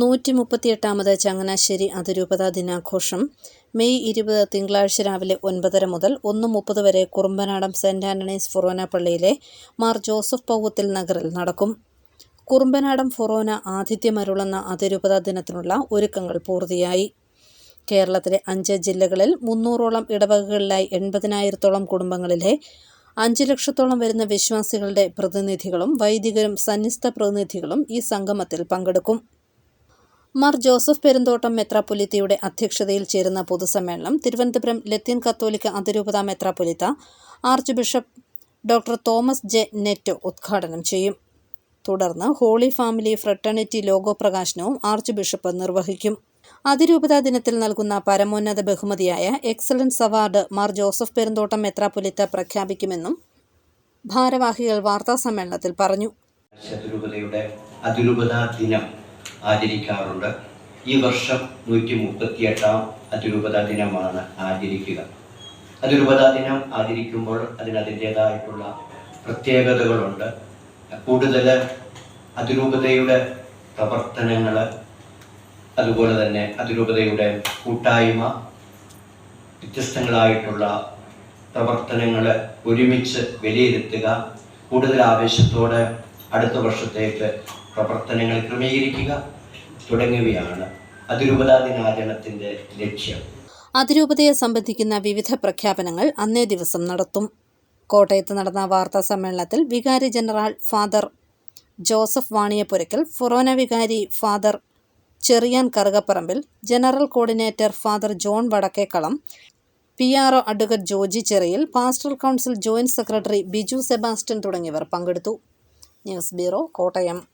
നൂറ്റി മുപ്പത്തിയെട്ടാമത് ചങ്ങനാശ്ശേരി അതിരൂപതാ ദിനാഘോഷം. മെയ് ഇരുപത് തിങ്കളാഴ്ച രാവിലെ ഒൻപതര മുതൽ ഒന്ന് മുപ്പത് വരെ കുറുമ്പനാടം സെന്റ് ആന്റണീസ് ഫൊറോന പള്ളിയിലെ മാർ ജോസഫ് പൗവത്തിൽ നഗറിൽ നടക്കും. കുറുമ്പനാടം ഫൊറോന ആതിഥ്യമരുളുന്ന അതിരൂപതാ ദിനത്തിനുള്ള ഒരുക്കങ്ങൾ പൂർത്തിയായി. കേരളത്തിലെ അഞ്ച് ജില്ലകളിൽ മുന്നൂറോളം ഇടവകകളിലായി എൺപതിനായിരത്തോളം കുടുംബങ്ങളിലെ അഞ്ച് ലക്ഷത്തോളം വരുന്ന വിശ്വാസികളുടെ പ്രതിനിധികളും വൈദികരും സന്നിസ്ഥ പ്രതിനിധികളും ഈ സംഗമത്തിൽ പങ്കെടുക്കും. മാർ ജോസഫ് പെരുന്തോട്ടം മെത്രാപ്പൊലിത്തയുടെ അധ്യക്ഷതയിൽ ചേരുന്ന പൊതുസമ്മേളനം തിരുവനന്തപുരം ലത്തീൻ കത്തോലിക്ക അതിരൂപത മെത്രാപ്പൊലിത്ത archbishop doctor Thomas J Neto ഉദ്ഘാടനം ചെയ്യും. തുടർന്ന് ഹോളി ഫാമിലി ഫ്രട്ടേണിറ്റി ലോഗോ പ്രകാശനവും ആർച്ച് ബിഷപ്പ് നിർവഹിക്കും. അതിരൂപതാ ദിനത്തിൽ നൽകുന്ന പരമോന്നത ബഹുമതിയായ excellence award Mar Joseph Perumthottam മെത്രാപ്പൊലിത്ത പ്രഖ്യാപിക്കുമെന്നും ഭാരവാഹികൾ വാർത്താസമ്മേളനത്തിൽ പറഞ്ഞു. അതിരൂപതയുടെ അതിരൂപതാ ദിനം ആചരിക്കാറുണ്ട്. ഈ വർഷം നൂറ്റി മുപ്പത്തിയെട്ടാം അതിരൂപത ദിനമാണ് ആചരിക്കുക. അതിരൂപത ദിനം ആചരിക്കുമ്പോൾ അതിന് അതിന്റേതായിട്ടുള്ള പ്രത്യേകതകളുണ്ട്. കൂടുതൽ അതിരൂപതയുടെ പ്രവർത്തനങ്ങൾ അതുപോലെ തന്നെ അതിരൂപതയുടെ കൂട്ടായ്മ വ്യത്യസ്തങ്ങളായിട്ടുള്ള പ്രവർത്തനങ്ങൾ ഒരുമിച്ച് വിലയിരുത്തുക കൂടുതൽ ആവേശത്തോടെ അടുത്ത വർഷത്തേക്ക് പ്രവർത്തനങ്ങൾ ക്രമീകരിക്കുക തുടങ്ങിയവയാണ് അതിരൂപതാ ദിനാചരണത്തിന്റെ ലക്ഷ്യം. അതിരൂപതയെ സംബന്ധിക്കുന്ന വിവിധ പ്രഖ്യാപനങ്ങൾ അന്നേ ദിവസം നടത്തും. കോട്ടയത്ത് നടന്ന വാർത്താ സമ്മേളനത്തിൽ വികാരി ജനറൽ ഫാദർ ജോസഫ് വാണിയപുരയ്ക്കൽ ഫൊറോന വികാരി father Cherian Karukaparambil general coordinator father John Vadakkekalam P R O advocate Joji Cheriyil pastor council joint secretary Biju Sebastian തുടങ്ങിയവർ പങ്കെടുത്തു. News bureau Kottayam.